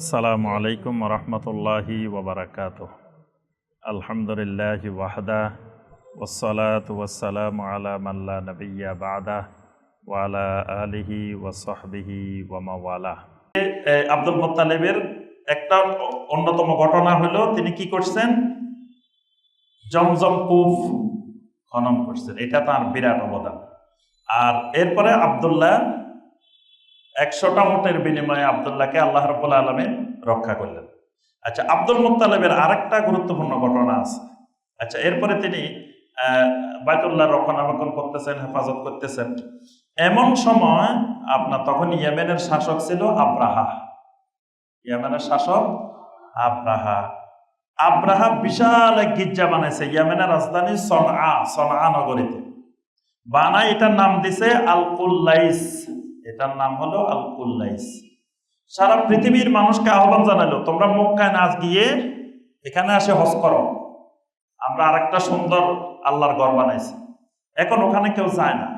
আসসালামু আলাইকুম রহমতুল্লাহি ওবরাকাত আলহামদুলিল্লাহ ওয়াহদা ওসলাত ওয়াসালাম আলা মাল্লা নবিয়া বাদা ওয়ালা আলিহি ওয়াসহবিহি ওয়ামাওয়ালা আব্দুল মোত্তালেবের একটা অন্যতম ঘটনা হলো, তিনি কি করছেন? জমজম কূপ খনন করছেন। এটা তার বিরাট অবদান। আর এরপরে আবদুল্লাহ একশোটা মোটের বিনিময়ে আবদুল্লাহকে আল্লাহ রব্বুল আলমে রক্ষা করলেন। আচ্ছা আব্দুল মুতালেবের আরেকটা গুরুত্বপূর্ণ ঘটনা আছে। আচ্ছা এরপরে তিনি বাইতুল্লাহ রক্ষণাবেক্ষণ করতেছেন, হেফাজত করতেছেন। এমন সময় আপনার, তখন ইয়েমেনের শাসক ছিল আব্রাহা। ইয়েমেনের শাসক আব্রাহা। আব্রাহা বিশাল এক গির্জা বানাইছে, ইয়েমেনের রাজধানী সনআ সনআ নগরীতে। বানাই এটার নাম দিছে আলকুল্লাইস এটার নাম হলো আলকুল্লাইস সারা পৃথিবীর মানুষকে আহ্বান জানালো তোমরা মক্কায় নাচ গিয়ে এখানে আসে হজ করো। আমরা আরেকটা সুন্দর আল্লাহর ঘর বানাইছি। এখন ওখানে কেউ যায় না।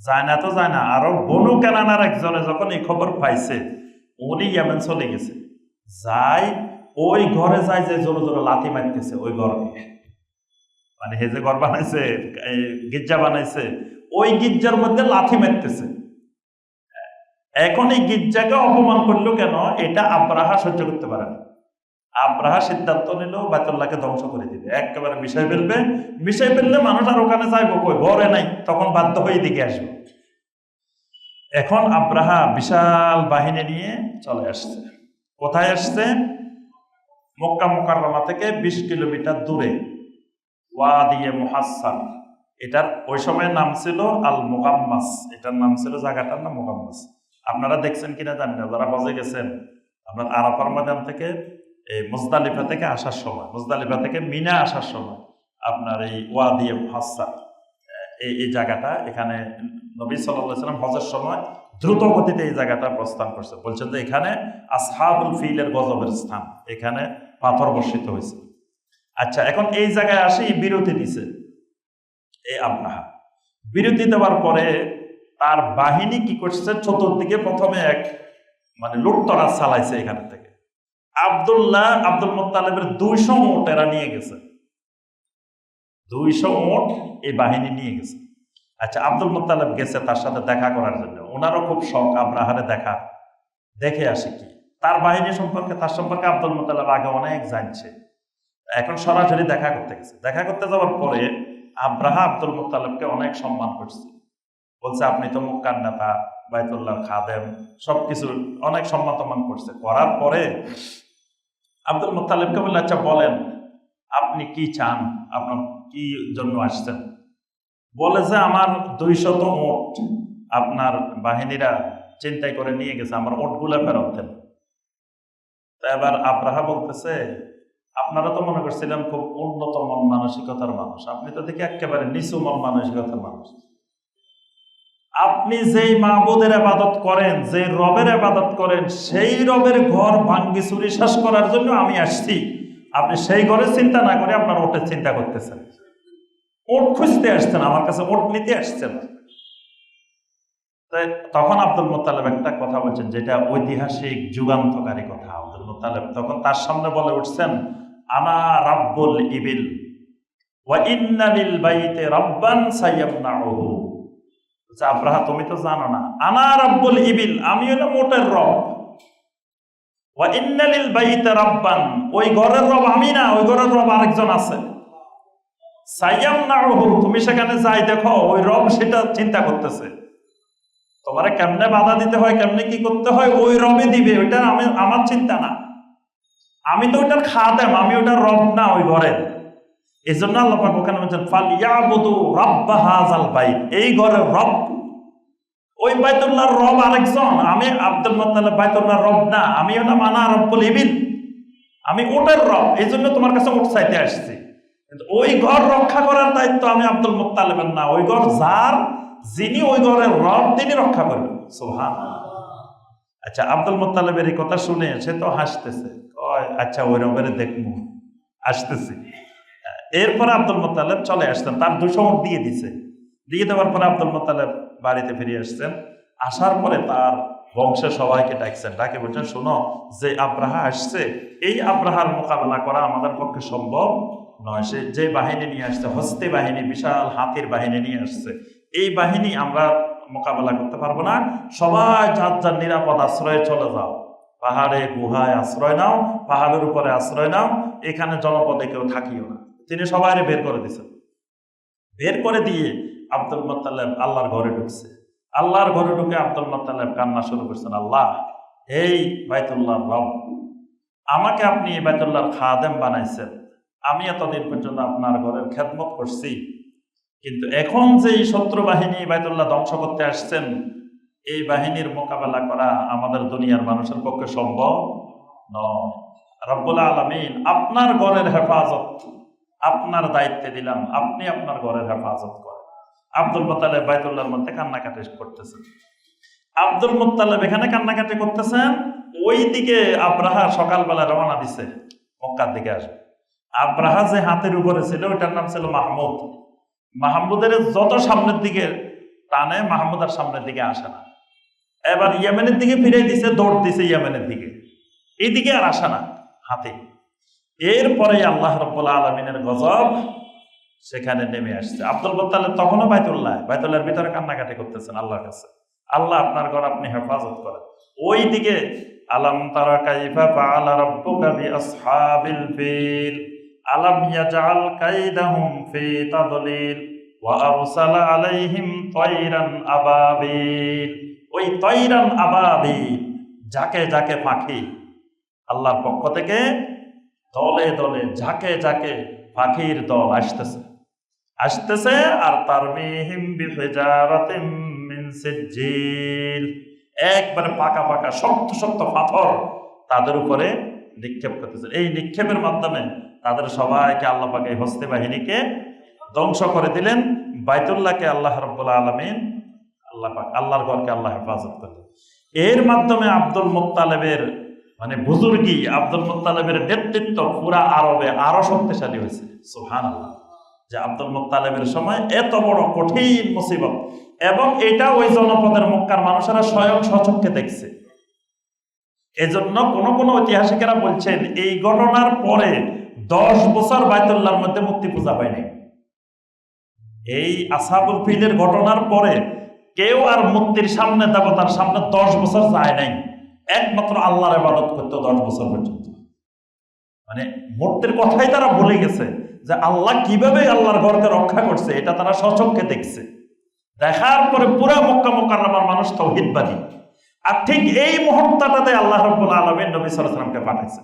যায় না তো যায় না। আরও বনু কেনানার একজনে যখন এই খবর পাইছে, উনি ইয়ামেন চলে গেছে। যায়, ওই ঘরে যায় যে জোরে জোরে লাথি মারতেছে ওই ঘরকে। মানে হে যে ঘর বানাইছে গির্জা বানাইছে, ওই গির্জার মধ্যে লাথি মারতেছে। এখন এই গির্জাকে অপমান করল কেন? এটা আব্রাহা সহ্য করতে পারে না। আব্রাহা সিদ্ধান্ত নিল বাতুল্লাহকে ধ্বংস করে দিবে। একেবারে মিশাই ফেলবে। মিশাই ফেললে মানুষ আর ওখানে যাইবো কই? ঘরে নাই। তখন বাধ্য হয়ে দিকে আসবে। এখন আব্রাহা বিশাল বাহিনী নিয়ে চলে আসছে। কোথায় আসছে? মক্কা মোকাররমা থেকে বিশ কিলোমিটার দূরে। ওয়াদিয়ে মুহাসান এটার ওই সময় নাম ছিল আল মোকাম্মাস এটার নাম ছিল জায়গাটার নাম মোকাম্মাস আপনারা দেখছেন কিনা জানি না, যারা বজে গেছেন, আপনার আরাফার ময়দান থেকে, এই মুজদালিফা থেকে আসার সময়, মুজদালিফা থেকে মিনা আসার সময় আপনার এই ওয়াদিয়ে মুহাসান এই এই জায়গাটা এখানে নবী সাল্লাহ সাল্লাম হজের সময় দ্রুত গতিতে এই জায়গাটা প্রস্থান করছে। বলছেন যে এখানে আসহাবুল ফিলের গজবের স্থান, এখানে পাথর বর্ষিত হয়েছে। আচ্ছা এখন এই জায়গায় আসি বিরতি দিছে এই আবরাহা বিরতি দেওয়ার পরে তার বাহিনী কি করছে? চতুর্দিকে প্রথমে এক মানে লুটতরা চালাইছে এখান থেকে। আবদুল্লাহ, আব্দুল মোত্তালেবের দুইশো মোট এরা নিয়ে গেছে। দুইশো মোট এই বাহিনী নিয়ে গেছে। আচ্ছা আব্দুল মোত্তালেব গেছে তার সাথে দেখা করার জন্য। ওনারও খুব শখ আব্রাহারে দেখা। দেখে আসে কি। তার বাহিনী সম্পর্কে, তার সম্পর্কে আব্দুল মোত্তালেব আগে অনেক জানছে। এখন সরাসরি দেখা করতে গেছে। দেখা করতে যাওয়ার পরে আব্রাহা আব্দুল মোত্তালেবকে অনেক সম্মান করছে। বলছে, আপনি তো মুক্কার নেতা বাইতুল্লাহ খাদেম সবকিছু অনেক সম্মান টম্মান করছে। করার পরে আব্দুল মোত্তালেবকে বললে আচ্ছা বলেন, আপনি কি চান? আপনার কি জন্য আসছেন? বলে যে, আমার দুইশত ওট আপনার বাহিনীরা চিন্তাই করে নিয়ে গেছে, আমার ওটগুলো ফেরত দেন। এবার আব্রাহা বলতেছে, আপনারা তো মনে করছিলেন খুব উন্নত মন মানসিকতার মানুষ, আপনি তো দেখি একেবারে নিচু মন মানসিকতার মানুষ। আপনি যেই মাহবুদের আবাদত করেন যে রবের আবাদত করেন সেই রবের ঘর ভাঙ্গি চুরি শেষ করার জন্য আমি আসছি। আপনি সেই ঘরে চিন্তা না করে আপনার ওটের চিন্তা করতেছেন। ওট খুঁজতে আসছেন আমার কাছে ওট নিতে আসছেন। তাই তখন আব্দুল মোতালেব একটা কথা বলছেন যেটা ঐতিহাসিক যুগান্তকারী কথা আব্দুল মোতালেব তখন তার সামনে বলে উঠছেন আনা রাব্বুল ইবিল ওয়া ইন্না লিল বাইতে রাব্বান সাইয়ামনাউহু। বলছে, আব্রাহা, তুমি তো জানো না। আনা রাব্বুল ইবিল, আমি হলো মোটের রব। ওয়া ইন্না লিল বাইতে রাব্বান, ওই ঘরের রব আমি না, ওই ঘরের রব আরেকজন আছে। সাইয়ামনাউহু, তুমি সেখানে যাই দেখো, ওই রব সেটা চিন্তা করতেছে। তোমারে কেমনে বাধা দিতে হয়, কেমনে কি করতে হয়, ওই রবে দিবে ওইটা আমি, আমার চিন্তা না। আমি তো ওইটার খাদেম, আমি ওটার রব না ওই ঘরের। এই জন্য আল্লাহ ওখানে বলছেন ফাল ইয়াবুদু রাব্বা হাযাল বাইত, এই ঘরের রব ওই বাইতুল্লাহর রব আরেকজন। আমি আব্দুল মুত্তালিব বাইতুল্লাহর রব না, আমি হলাম আনা রব্বুল ইবিল। আমি ওটার রব, এই জন্য তোমার কাছে ওট চাইতে আসছি। ওই ঘর রক্ষা করার দায়িত্ব আমি আব্দুল মুত্তালিবের না। ওই ঘর যার, যিনি ওই ঘরের রব, তিনি রক্ষা করবেন। সোহান আচ্ছা আব্দুল মোত্তালেবের এই কথা শুনে সে তো হাসতেছে। আচ্ছা ওই রবের দেখব আসতেছি। এরপরে আব্দুল মোত্তালেব চলে আসতেন। তার দুশো দিয়ে দিছে। দিয়ে দেওয়ার পরে আব্দুল মোত্তালেব বাড়িতে ফিরে আসছেন আসার পরে তার বংশের সবাইকে ডাকছেন। ডাকে বলছেন, শোনো, যে আব্রাহা আসছে, এই আব্রাহার মোকাবেলা করা আমাদের পক্ষে সম্ভব নয়। সে যে বাহিনী নিয়ে আসছে, হস্তি বাহিনী, বিশাল হাতির বাহিনী নিয়ে আসছে। এই বাহিনী আমরা মোকাবেলা করতে পারব না। সবাই যার যার নিরাপদ আশ্রয়ে চলে যাও। পাহাড়ে, গুহায় আশ্রয় নাও, পাহাড়ের উপরে আশ্রয় নাও, এখানে জনপদে কেউ থাকিও না। তিনি সবাই বের করে দিয়েছেন। বের করে দিয়ে আব্দুল মোত্তালেব আল্লাহর ঘরে ঢুকছে। আল্লাহর ঘরে ঢুকে আব্দুল মোত্তালেব কান্না শুরু করছেন, আল্লাহ, এই বাইতুল্লাহ রব, আমাকে আপনি এই বাইতুল্লাহর খাদেম বানাইছেন। আমি এতদিন পর্যন্ত আপনার ঘরের খেদমত করছি। কিন্তু এখন যে এই শত্রু বাহিনী বাইতুল্লাহ ধ্বংস করতে আসছেন, এই বাহিনীর মোকাবেলা করা আমাদের দুনিয়ার মানুষের পক্ষে সম্ভব নয়। রব্বুল আলমিন আপনার ঘরের হেফাজত, আপনার দায়িত্বে দিলাম, আপনি আপনার ঘরের হেফাজত করেন। আব্দুল মোতালেব বাইতুল্লাহর মধ্যে কান্নাকাটি করতেছেন। আব্দুল মোত্তালেব এখানে কান্নাকাটি করতেছেন ওই দিকে আব্রাহা সকালবেলা রওনা দিছে, মক্কার দিকে আসবে। আব্রাহা যে হাতের উপরে ছিল, ওইটার নাম ছিল মাহমুদ। মাহমুদের যত সামনের দিকে টানে, মাহমুদ আর সামনের দিকে আসে না। এবার ইয়েমেনের দিকে ফিরে দিছে, দৌড় দিছে ইয়েমেনের দিকে। এইদিকে আর আসে না হাতে। এরপরে আল্লাহ রব্বুল আলমিনের গজব সেখানে নেমে আসছে। আব্দুল মোত্তালেব তখনও বাইতুল্লাহ, বাইতুল্লাহর ভিতরে কান্নাকাটি করতেছেন আল্লাহর কাছে। আল্লাহ আপনার ঘর আপনি হেফাজত করেন। ওই দিকে আলম তারা কাইফা ফাআলা রাব্বুকা বিআসহাবিল ফিল? আলম ইয়াজআল কাইদাহুম ফি তাদলিল? ওয়া আরসালা আলাইহিম তায়রান আবাবিল? ওই তায়রান আবাবিল, যাকে যাকে পাখি, আল্লাহর পক্ষ থেকে দলে দলে ঝাঁকে ঝাঁকে পাখির দল আসতেছে। আসতেছে আর তার একবারে পাকা পাকা, শক্ত শক্ত পাথর তাদের উপরে নিক্ষেপ করতেছে। এই নিক্ষেপের মাধ্যমে তাদের সবাইকে আল্লাহ পাকে হস্তি বাহিনীকে ধ্বংস করে দিলেন। বাইতুল্লাহকে আল্লাহ রব্বুল আলমিন আল্লাহ পাক, আল্লাহর ঘরকে আল্লাহ হেফাজত করলেন। এর মাধ্যমে আব্দুল মুত্তালেবের মানে বুজুর্গি আব্দুল মুত্তালেবের নেতৃত্ব পুরা আরবে আরও শক্তিশালী হয়েছে। সুহান আল্লাহ যে আব্দুল মুত্তালেবের সময় এত বড় কঠিন মুসিবত। এবং এটা ওই জনপদের মক্কার মানুষেরা স্বয়ং সচক্ষে দেখছে। এজন্য কোন কোন ঐতিহাসিকেরা বলছেন, এই ঘটনার পরে দশ বছর বাইতুল্লাহর মধ্যে মূর্তি পূজা হয়নি এই আসাবুল ফিলের ঘটনার পরে কেউ আর মূর্তির সামনে দেবতার সামনে দশ বছর যায় নাই। একমাত্র আল্লাহর ইবাদত করতে দশ বছর পর্যন্ত। মানে মূর্তির কথাই তারা ভুলে গেছে যে আল্লাহ কীভাবে আল্লাহর ঘরকে রক্ষা করছে, এটা তারা সচক্ষে দেখছে। দেখার পরে পুরা মক্কা মোকাররমার মানুষ তৌহিদবাদী। আর ঠিক এই মুহূর্তটাতে আল্লাহ রব্বুল আলমিন নবী সালামকে পাঠাইছে।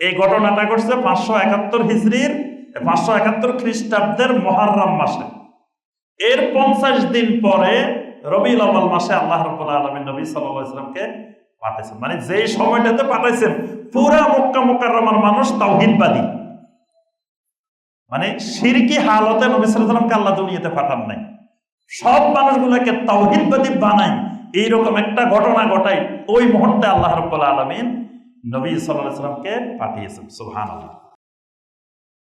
এই ঘটনাটা ঘটছে পাঁচশো একাত্তর হিজড়ির পাঁচশো একাত্তর খ্রিস্টাব্দের মহারম মাসে। এর পঞ্চাশ দিন পরে রবি লবল মাসে আল্লাহ রব্বুল আলমিন নবী সাল্লামকে পাঠাইছেন। মানে যেই সময়টাতে পাঠাইছেন, পুরা মক্কা মোকার মানুষ তাওহিদবাদী। মানে সিরকি হালতে নবী সাল্লামকে আল্লাহ দুনিয়াতে পাঠান নাই। সব মানুষগুলোকে তাওহিদবাদী বানাই এইরকম একটা ঘটনা ঘটাই ওই মুহূর্তে আল্লাহ রব্বুল আলমিন নবী সাল্লাহ সাল্লামকে পাঠিয়েছেন সুহান আল্লাহ